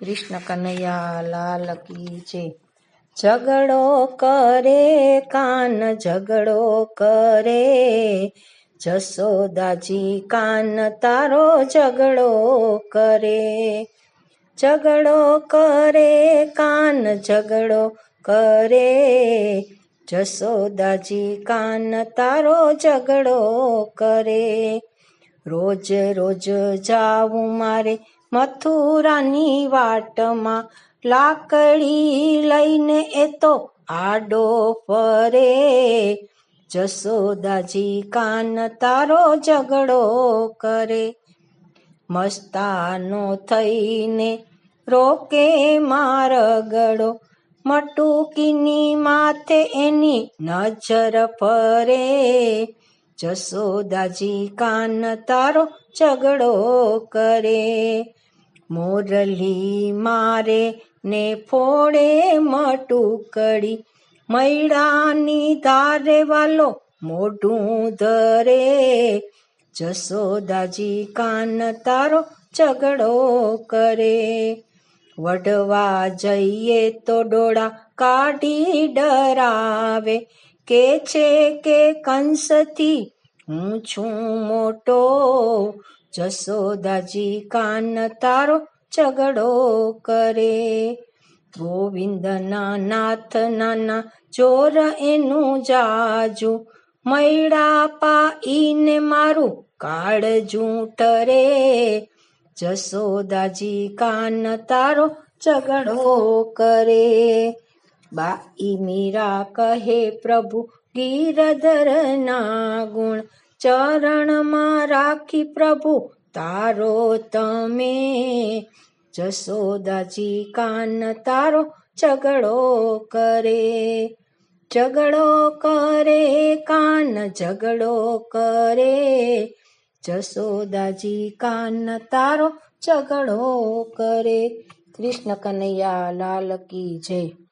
કૃષ્ણ કનૈયા લાલ કી છે ઝઘડો કરે, કાન ઝઘડો કરે. જસોદાજી કાન તારો ઝઘડો કરે. ઝઘડો કરે, કાન ઝઘડો કરે. જસોદાજી કાન તારો ઝઘડો કરે. રોજ રોજ જાવું મારે મથુરાની વાટમાં લાકડી લઈને એ તો આડો ફરે. જસોદાજી કાન તારો ઝઘડો કરે. મસ્તાનો થઈને રોકે મારગડો. મટુકીની માથે એની નજર ફરે. જસોદાજી કાન તારો ઝઘડો કરે. મોરલી મારે ને ફોડે મટુકડી મૈડાની ધારે વાલો મોઢું ધરે. જસોદાજી કાન તારો ઝઘડો કરે. વઢવા જઈએ તો ડોળા કાઢી ડરાવે. કે છે કે કંસથી? હું છું મોટો જસોદાજી કાન તારો ઝઘડો કરે. ગોવિંદના નાથ નાના ચોર એનું જાજુ. મૈડા પાઈને મારું કાળજું ઠરે જસોદાજી કાન તારો ઝઘડો કરે. બાઈ મીરા કહે, પ્રભુ, ગીરધર ના ગુણ ચરણમાં રાખી પ્રભુ, તારો તમે. જસોદાજી કાન તારો ઝઘડો કરે ઝઘડો કરે, કાન ઝઘડો કરે. જસોદાજી કાન તારો ઝઘડો કરે. કૃષ્ણ કનૈયા લાલ કી જય.